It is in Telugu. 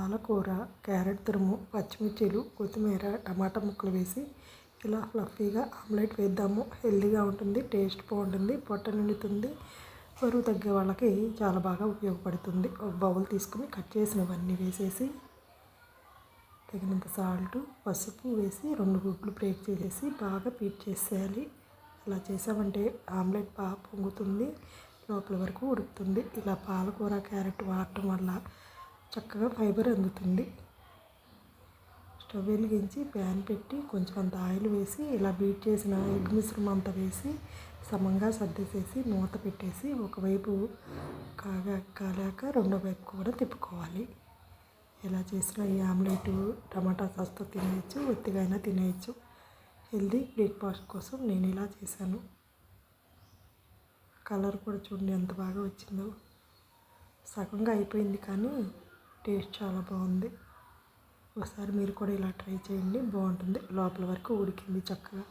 పాలకూర క్యారెట్ తురుము పచ్చిమిర్చీలు కొత్తిమీర టమాటా ముక్కలు వేసి ఇలా ఫ్లఫీగా ఆమ్లెట్ వేద్దాము. హెల్దీగా ఉంటుంది టేస్ట్ బాగుంటుంది పొట్ట నిండుతుంది బరువు తగ్గే వాళ్ళకి చాలా బాగా ఉపయోగపడుతుంది. ఒక బౌల్ తీసుకుని కట్ చేసినవన్నీ వేసేసి తగినంత సాల్ట్ పసుపు వేసి రెండు గుడ్లు బ్రేక్ చేసేసి బాగా పీట్ చేసేయాలి. ఇలా చేసామంటే ఆమ్లెట్ బాగా పొంగుతుంది లోపల వరకు ఉడుకుతుంది. ఇలా పాలకూర క్యారెట్ వాడటం వల్ల చక్కగా ఫైబర్ అందుతుంది. స్టవ్ వెలిగించి ప్యాన్ పెట్టి కొంచెం అంత ఆయిల్ వేసి ఇలా బీట్ చేసిన ఎగ్ మిశ్రమం అంతా వేసి సమంగా సర్దేసేసి మూత పెట్టేసి ఒకవైపు కాగా కాలాక రెండో వైపు కూడా తిప్పుకోవాలి. ఎలా చేసినా ఈ ఆమ్లెట్ టమాటా సాస్తో తినేయచ్చు ఒత్తిగా అయినా తినేయచ్చు. హెల్దీ బ్రేక్ఫాస్ట్ కోసం నేను ఇలా చేశాను. కలర్ కూడా చూడండి ఎంత బాగా వచ్చిందో. సగంగా అయిపోయింది కానీ టేస్ట్ చాలా బాగుంది. ఒకసారి మీరు కూడా ఇలా ట్రై చేయండి. బాగుంటుంది. లోపల వరకు ఉడికింది చక్కగా.